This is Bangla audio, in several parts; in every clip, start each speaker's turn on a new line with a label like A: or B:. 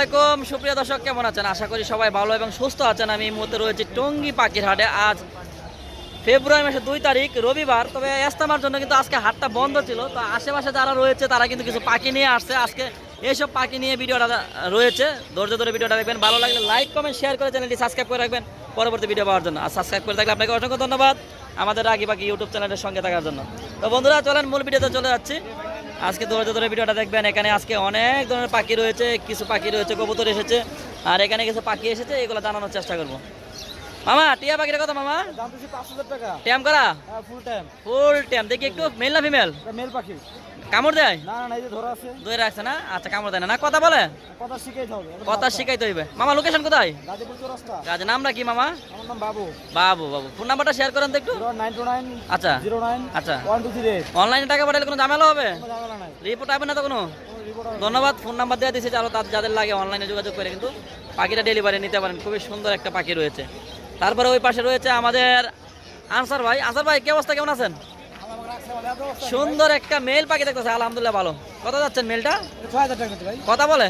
A: আলাইকুম সুপ্রিয় দর্শক, কেমন আছেন? আশা করি সবাই ভালো এবং সুস্থ আছেন। আমি এই রয়েছি টঙ্গী পাখির হাটে। আজ ফেব্রুয়ারি মাসের দুই তারিখ, রবিবার। তবে এস্তামার জন্য কিন্তু আজকে হাটটা বন্ধ ছিল। তো আশেপাশে যারা রয়েছে, তারা কিন্তু কিছু পাখি নিয়ে আসছে। আজকে এইসব পাখি নিয়ে ভিডিওটা রয়েছে। ধৈর্য ধরে ভিডিওটা দেখবেন। ভালো লাগলে লাইক, কমেন্ট, শেয়ার করে চ্যানেলটি সাবস্ক্রাইব করে রাখবেন। পরবর্তী ভিডিও পাওয়ার জন্য। আর সাবস্ক্রাইব করে থাকলে আপনাকে অসংখ্য ধন্যবাদ। আমাদের আগে বাকি ইউটিউব চ্যানেলের সঙ্গে থাকার জন্য। তো বন্ধুরা, চলেন মূল ভিডিওতে চলে যাচ্ছি। আজকে ধৈর্য ধরে ভিডিওটা দেখবেন এখানে আজকে অনেক ধরনের পাখি রয়েছে কিছু পাখি রয়েছে কবুতর এসেছে আর এখানে কিছু পাখি এসেছে এগুলো জানানোর চেষ্টা করব। মামা টিয়া পাখির কথা মামা?
B: দাম পাঁচ হাজার টাকা।
A: ট্যাম করা?
B: ফুল টাইম
A: ফুল ট্যাম দেখি একটু মেল না ফিমেল
B: মেল পাখি।
A: কামড় দেয়?
B: না না এই যে ধরা আছে।
A: দই রাখছে না? আচ্ছা কামড় দেয় না। না কথা বলে।
B: কথা শিখাইতে হবে
A: কথা শিখাইতে হইবে। মামা লোকেশন কোথায়?
B: গাজীপুর চৌরাস্তা।
A: কি মামা।
B: আমার নাম বাবু।
A: বাবু বাবু। ফোন নাম্বারটা শেয়ার করেন তো একটু। আচ্ছা।
B: জিরো নাইন
A: আচ্ছা।
B: One two three eight.
A: অনলাইনে টাকা পাঠালে কোনো ঝামেলা হবে?
B: ঝামেলা নাই।
A: রিপোর্ট হবে না তো কোনো। ধন্যবাদ ফোন নাম্বার দেওয়া দিয়েছে আরও তার যাদের লাগে অনলাইনে যোগাযোগ করে কিন্তু পাখিটা ডেলিভারি নিতে পারেন। খুবই সুন্দর একটা পাখি রয়েছে। তারপরে ওই পাশে রয়েছে আমাদের আনসার ভাই। আনসার ভাই কি অবস্থা? কেমন আছেন
B: আমার রাখছে বলে, এত অবস্থা।
A: সুন্দর একটা মেল পাখি দেখতেছে, আলহামদুলিল্লাহ ভালো। কত যাচ্ছেন মেলটা কথা বলে?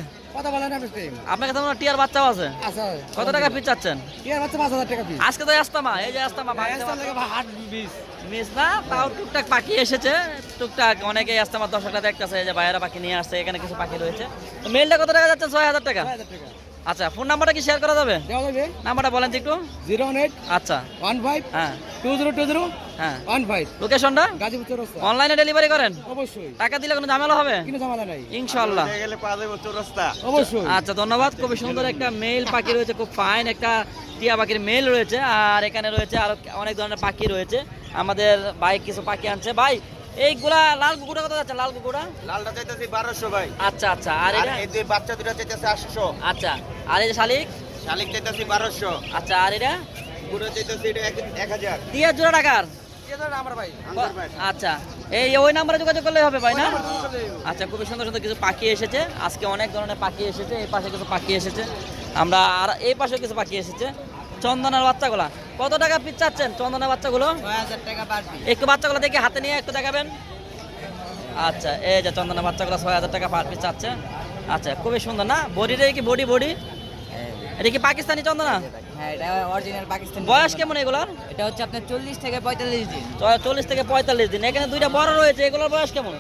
A: টাকা আজকে তো এই যে মিস না, তাও টুকটাক পাখি এসেছে। টুকটাক অনেকেই যে পাখি নিয়ে আসছে, এখানে কিছু পাখি রয়েছে। মেলটা কত টাকা যাচ্ছে? ছয় হাজার টাকা। আচ্ছা ফোন নাম্বারটা কি শেয়ার করা যাবে?
B: দেওয়া যাবে।
A: নাম্বারটা বলেন একটু।
B: জিরো এইট
A: আচ্ছা।
B: ওয়ান ফাইভ
A: হ্যাঁ।
B: টু জিরো টু জিরো
A: হ্যাঁ।
B: One five.
A: লোকেশনটা
B: গাজীপুর চৌরাস্তা।
A: অনলাইনে ডেলিভারি করেন?
B: অবশ্যই।
A: টাকা দিলে কোনো ঝামেলা হবে?
B: কোনো ঝামেলা নাই।
A: ইনশাল্লাহ
B: অবশ্যই।
A: আচ্ছা ধন্যবাদ। খুবই সুন্দর একটা মেল পাখি রয়েছে খুব ফাইন একটা টিয়া পাখির মেল রয়েছে। আর এখানে রয়েছে আরও অনেক ধরনের পাখি রয়েছে। আমাদের ভাই কিছু পাখি আনছে। ভাই এইগুলা লাল কুকুরটা কত যাচ্ছে? লাল কুকুরটা?
C: লালটা চাইতেছি বারোশো ভাই।
A: আচ্ছা আচ্ছা। আর
C: এই দুই বাচ্চা দুটা চাইতেছে আটশো।
A: আচ্ছা। আর এই যে শালিক?
C: শালিক চাইতেছি বারোশো।
A: আচ্ছা আর এটা?
C: পুরো চাইতেছি এটা এক এক হাজার।
A: দিয়ে জোড়া টাকার আচ্ছা। এই ওই নাম্বারে যোগাযোগ করলে হবে ভাই না? আচ্ছা খুবই সুন্দর সুন্দর কিছু পাখি এসেছে। আজকে অনেক ধরনের পাখি এসেছে এই পাশে কিছু পাখি এসেছে। আমরা আর এই পাশে কিছু পাখি এসেছে। চন্দনার বাচ্চাগুলা। কত টাকা পিস চাচ্ছেন চন্দনার বাচ্চাগুলো? একটু বাচ্চাগুলো দেখে হাতে নিয়ে একটু দেখাবেন। আচ্ছা এই যে চন্দনা বাচ্চাগুলো ছয় হাজার টাকা পার পিস চাচ্ছে। আচ্ছা খুবই সুন্দর না? বডিটা কি বডি বডি এটা কি পাকিস্তানি চন্দনা
B: হ্যাঁ
A: বয়স কেমন এগুলোর?
B: এটা হচ্ছে আপনার চল্লিশ থেকে পঁয়তাল্লিশ দিন।
A: চল্লিশ থেকে পঁয়তাল্লিশ দিন। এখানে দুইটা বড় রয়েছে এগুলোর বয়স কেমন?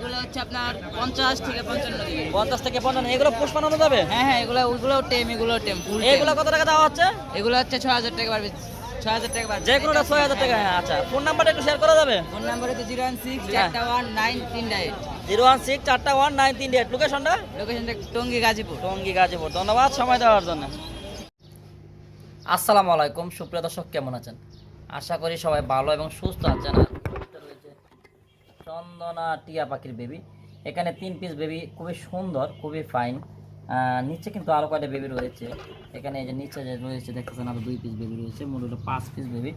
B: এগুলো হচ্ছে আপনার পঞ্চাশ থেকে পঞ্চান্ন
A: পঞ্চাশ থেকে পঞ্চান্ন এগুলো পুষ্পানো যাবে?
B: হ্যাঁ হ্যাঁ এগুলো টেম এগুলো টেম
A: এগুলো কত টাকা দেওয়া হচ্ছে?
B: এগুলো হচ্ছে ছয় হাজার টাকা পারবে ছয় হাজার টাকা
A: যে কোনোটা ছয় হাজার টাকা হ্যাঁ আচ্ছা। ফোন নাম্বারটা একটু শেয়ার করা যাবে?
B: ফোন নাম্বার হচ্ছে জিরো ওয়ান সিক্স
A: হ্যাঁ।
B: চারটা ওয়ান নাইন তিন
A: জিরো ওয়ান সিক্স চারটা ওয়ান নাইন তিন লোকেশনটা
B: লোকেশনটা টঙ্গী গাজীপুর।
A: টঙ্গী গাজীপুর। ধন্যবাদ সময় দেওয়ার জন্য। আসসালামু আলাইকুম। সুপ্রিয় দর্শক কেমন আছেন? আশা করি সবাই ভালো এবং সুস্থ আছেন। চন্দনা টিয়া পাখির বেবি এখানে তিন পিস বেবি খুবই সুন্দর, খুবই ফাইন নিচে কিন্তু আরও কয়টা বেবি রয়েছে? এখানে এই যে নিচে যে রয়েছে, দেখতেছেন আরও দুই পিস বেবি রয়েছে মূলত পাঁচ পিস বেবি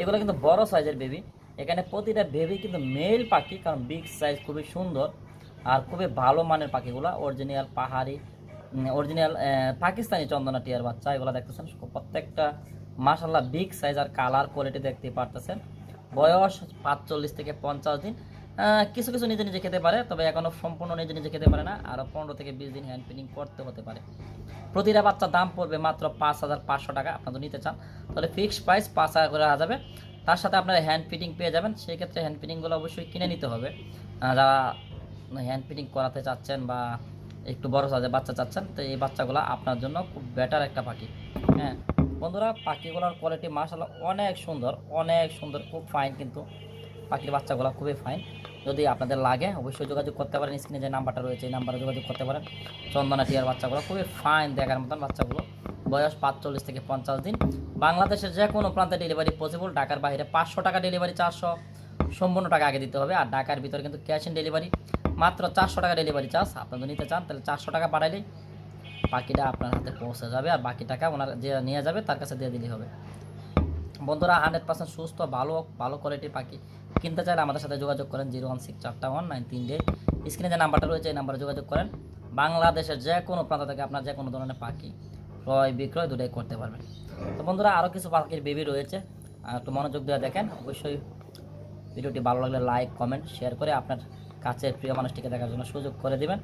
A: এগুলো কিন্তু বড় সাইজের বেবি এখানে প্রতিটা বেবি কিন্তু মেল পাখি, কারণ বিগ সাইজ খুবই সুন্দর আর খুবই ভালো মানের পাখিগুলো। অরিজিনাল পাহাড়ি অরিজিনাল পাকিস্তানি চন্দনা টিয়ার বাচ্চা, এগুলো দেখতেছেন। প্রত্যেকটা মাশাল্লাহ বিগ সাইজ আর কালার কোয়ালিটি দেখতে পারতেছেন। বয়স পাঁচচল্লিশ থেকে পঞ্চাশ দিন। কিছু কিছু নিজে নিজে খেতে পারে, তবে এখনও সম্পূর্ণ নিজে নিজে খেতে পারে না। আরও পনেরো থেকে বিশ দিন হ্যান্ড ফিডিং করতে হতে পারে। প্রতিটা বাচ্চার দাম পড়বে মাত্র পাঁচ হাজার পাঁচশো টাকা আপনাদের নিতে চান। তাহলে ফিক্সড প্রাইস পাঁচ হাজার করে যাবে। তার সাথে আপনারা হ্যান্ড ফিটিং পেয়ে যাবেন। সেক্ষেত্রে হ্যান্ড ফিটিংগুলো অবশ্যই কিনে নিতে হবে। যারা হ্যান্ড ফিটিং করাতে চাচ্ছেন বা একটু বড় সাইজের বাচ্চা চাচ্ছেন, তো এই বাচ্চাগুলো আপনার জন্য খুব বেটার একটা পাখি। হ্যাঁ বন্ধুরা, পাখিগুলোর কোয়ালিটি মার্শাল্লাহ অনেক সুন্দর অনেক সুন্দর, খুব ফাইন কিন্তু। পাখির বাচ্চাগুলো খুবই ফাইন যদি আপনাদের লাগে, অবশ্যই যোগাযোগ করতে পারেন। স্ক্রিনে যে নাম্বারটা রয়েছে, এই নাম্বারে যোগাযোগ করতে পারেন। চন্দনা টিয়ার বাচ্চাগুলো, খুবই ফাইন দেখার মতন বাচ্চাগুলো। বয়স পাঁচচল্লিশ থেকে পঞ্চাশ দিন। বাংলাদেশের যে কোনো প্রান্তে ডেলিভারি পসিবল ঢাকার বাইরে পাঁচশো টাকা ডেলিভারি চারশো সম্পূর্ণ টাকা আগে দিতে হবে। আর ঢাকার ভিতরে কিন্তু ক্যাশ অন ডেলিভারি মাত্র চারশো টাকা ডেলিভারি চার্জ আপনাদের নিতে চান, তাহলে চারশো টাকা পাঠাইলেই বাকিটা আপনার হাতে পৌঁছে যাবে। আর বাকি টাকা ওনার যে নিয়ে যাবে, তার কাছে দিয়ে দিলেই হবে। বন্ধুরা হান্ড্রেড পার্সেন্ট সুস্থ, ভালো ভালো কোয়ালিটির পাখি। কিনতে চাইলে আমাদের সাথে যোগাযোগ করেন জিরো ওয়ান সিক্স চারটা ওয়ান নাইন তিন ডে স্ক্রিনে যে নাম্বারটা রয়েছে, এই নাম্বারে যোগাযোগ করেন। বাংলাদেশের যে কোনো প্রান্ত থেকে আপনার যে কোনো ধরনের পাখি ক্রয়, বিক্রয় দুটাই করতে পারবেন। তো বন্ধুরা আরও কিছু পাখির বেবি রয়েছে। একটু মনোযোগ দিয়ে দেখেন। অবশ্যই ভিডিওটি ভালো লাগলে লাইক কমেন্ট শেয়ার করে আপনার কাছের প্রিয় মানুষটিকে দেখার জন্য সুযোগ করে দিবেন।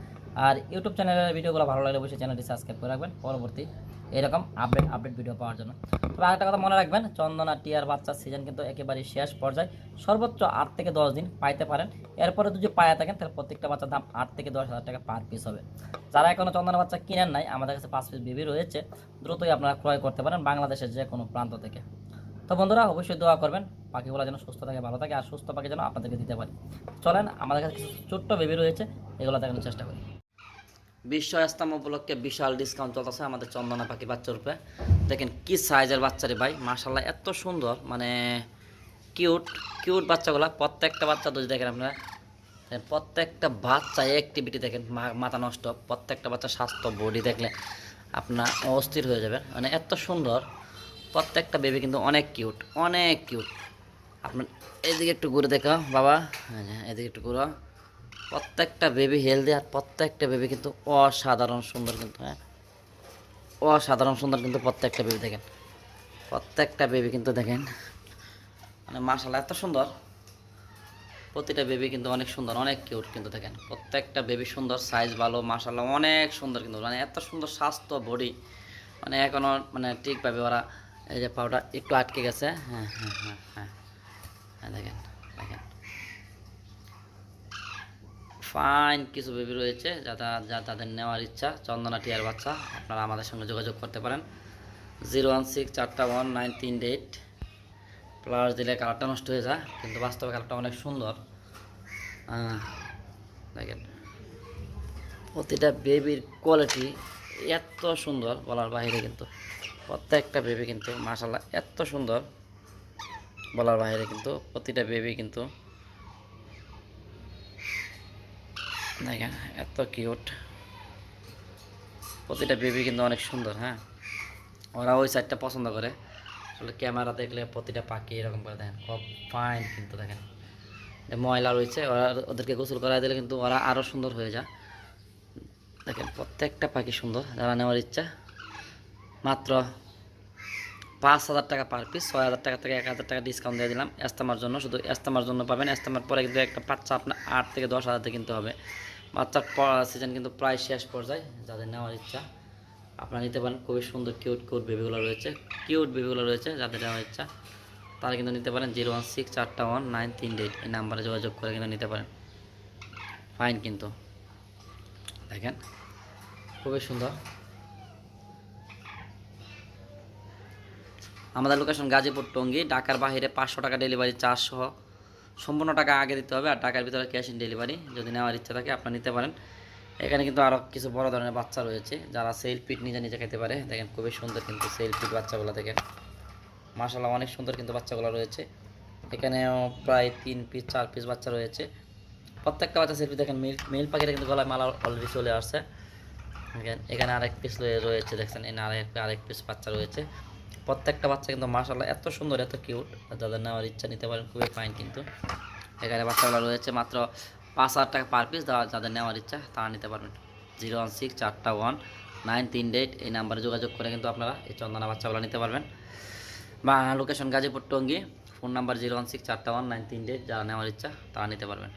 A: আর ইউটিউব চ্যানেলের ভিডিওগুলো ভালো লাগলে অবশ্যই চ্যানেলটি সাবস্ক্রাইব করে রাখবেন। পরবর্তী এরকম আপডেট আপডেট ভিডিও পাওয়ার জন্য। তবে আরেকটা কথা মনে রাখবেন, চন্দনা টিয়ার বাচ্চার সিজন কিন্তু একেবারে শেষ পর্যায়ে। সর্বোচ্চ আট থেকে দশ দিন পাইতে পারেন। এরপরে যদি পায়ে থাকেন, তাহলে প্রত্যেকটা বাচ্চার দাম আট থেকে দশ হাজার টাকা পার পিস হবে। যারা এখনও চন্দনা বাচ্চা কিনেন নাই, আমাদের কাছে পাঁচ পিস বেবি রয়েছে, দ্রুতই আপনারা ক্রয় করতে পারেন বাংলাদেশের যে কোনো প্রান্ত থেকে। তো বন্ধুরা, অবশ্যই দোয়া করবেন পাখিগুলো যেন সুস্থ থাকে, ভালো থাকে, আর সুস্থ পাখি যেন আপনাদেরকে দিতে পারি। চলেন, আমাদের কিছু ছোট্ট বেবি রয়েছে, এগুলো দেখানোর চেষ্টা করি। বিশ্ব ইস্তাম উপলক্ষে বিশাল ডিসকাউন্ট চলতেছে আমাদের চন্দনা পাখি বাচ্চার উপরে। দেখেন কি সাইজের বাচ্চারে ভাই মাশাল্লাহ এত সুন্দর মানে কিউট কিউট বাচ্চাগুলা। প্রত্যেকটা বাচ্চা যদি দেখেন আপনারা প্রত্যেকটা বাচ্চা অ্যাক্টিভিটি দেখেন মাথা নষ্ট প্রত্যেকটা বাচ্চা স্বাস্থ্য বডি দেখলে আপনার অস্থির হয়ে যাবে। মানে এত সুন্দর প্রত্যেকটা বেবি কিন্তু অনেক কিউট অনেক কিউট আপনার এদিকে একটু ঘুরে দেখো বাবা। হ্যাঁ, হ্যাঁ, এদিকে একটু ঘুরো। প্রত্যেকটা বেবি হেলদি আর প্রত্যেকটা বেবি কিন্তু অসাধারণ সুন্দর কিন্তু হ্যাঁ। অসাধারণ সুন্দর কিন্তু প্রত্যেকটা বেবি দেখেন। প্রত্যেকটা বেবি কিন্তু দেখেন মানে মার্শাল এত সুন্দর। প্রতিটা বেবি কিন্তু অনেক সুন্দর, অনেক কিউট কিন্তু দেখেন। প্রত্যেকটা বেবি সুন্দর সাইজ ভালো মার্শাল্লাহ অনেক সুন্দর কিন্তু মানে এত সুন্দর স্বাস্থ্য বডি মানে এখনও মানে ঠিকভাবে ওরা এই যে পাউডার একটু আটকে গেছে হ্যাঁ হ্যাঁ হ্যাঁ হ্যাঁ। হ্যাঁ দেখেন দেখেন ফাইন কিছু বেবি রয়েছে যারা যা তাদের নেওয়ার ইচ্ছা। চন্দনা টিয়ার বাচ্চা, আপনারা আমাদের সঙ্গে যোগাযোগ করতে পারেন। জিরো ওয়ান সিক্স চারটা ওয়ান নাইন তিন এইট। প্লাস দিলে কালারটা নষ্ট হয়ে যায়, কিন্তু বাস্তবে কালারটা অনেক সুন্দর। দেখেন। প্রতিটা বেবির কোয়ালিটি এত সুন্দর, বলার বাইরে কিন্তু প্রত্যেকটা বেবি কিন্তু মাসাল্লাহ এত সুন্দর। বলার বাইরে কিন্তু প্রতিটা বেবি কিন্তু দেখেন, এত কিউট প্রতিটা বেবি কিন্তু অনেক সুন্দর হ্যাঁ? ওরা ওই সাইডটা পছন্দ করে। আসলে ক্যামেরা দেখলে প্রতিটা পাখি এরকম করে দেখেন, খুব ফাইন কিন্তু দেখেন। ময়লা রয়েছে, ওরা ওদেরকে গোসল করাই দিলে কিন্তু ওরা আরও সুন্দর হয়ে যায়। দেখেন, প্রত্যেকটা পাখি সুন্দর, যারা নেওয়ার ইচ্ছা। মাত্র পাঁচ হাজার টাকা পার পিস ছয় হাজার টাকা থেকে এক হাজার টাকা ডিসকাউন্ট দিয়ে দিলাম। এস্তামার জন্য শুধু এস্তামার জন্য পাবেন। এস্তামার পরে কিন্তু একটা বাচ্চা আপনার আট থেকে দশ হাজার কিনতে হবে। বাচ্চার সিজন কিন্তু প্রায় শেষ পর্যায়ে, যাদের নেওয়ার ইচ্ছা, আপনারা নিতে পারেন। খুবই সুন্দর কিউট কিউট বেবিগুলো রয়েছে। কিউট বেবিগুলো রয়েছে, যাদের নেওয়ার ইচ্ছা, তারা কিন্তু নিতে পারেন জিরো ওয়ান সিক্স চারটা ওয়ান নাইন তিন এইট। এই নাম্বারে যোগাযোগ করে কিন্তু নিতে পারেন। ফাইন কিন্তু। দেখেন, খুবই সুন্দর। আমাদের লোকেশন গাজীপুর, টঙ্গী। ঢাকার বাইরে পাঁচশো টাকা ডেলিভারি চার্জ সহ সম্পূর্ণ টাকা আগে দিতে হবে আর টাকার ভিতরে ক্যাশ ইন ডেলিভারি যদি নেওয়ার ইচ্ছা থাকে আপনারা নিতে পারেন। এখানে কিন্তু আরও কিছু বড় ধরনের বাচ্চা রয়েছে, যারা সেল পিট নিজে নিজে খেতে পারে। দেখেন খুবই সুন্দর কিন্তু সেল পিট বাচ্চাগুলো দেখেন। মাসাল্লাহ অনেক সুন্দর কিন্তু বাচ্চাগুলো রয়েছে। এখানেও প্রায় তিন পিস চার পিস বাচ্চা রয়েছে। প্রত্যেকটা বাচ্চা সেলফি দেখেন, মেল মেল পাখিটা কিন্তু গলায় মালা অলরেডি চলে আসছে। দেখেন, এখানে আরেক পিস রয়েছে, দেখছেন, এখানে আরেক আরেক পিস বাচ্চা রয়েছে। প্রত্যেকটা বাচ্চা কিন্তু মার্শাল্লাহ এত সুন্দর, এত কিউট। যাদের নেওয়ার ইচ্ছা নিতে পারেন, খুবই ফাইন কিন্তু। এখানে বাচ্চাগুলো রয়েছে মাত্র পাঁচ হাজার টাকা পার পিস যাদের নেওয়ার ইচ্ছা, তারা নিতে পারবেন। জিরো ওয়ান সিক্স চারটা ওয়ান, নাইন তিন ডেট, এই নাম্বারে যোগাযোগ করে কিন্তু আপনারা এই চন্দনা বাচ্চাগুলো নিতে পারবেন। বা location Gazipur Tongi phone number zero one six চারটা ওয়ান, নাইন তিন ডেট, যারা নেওয়ার ইচ্ছা, তারা নিতে পারবেন।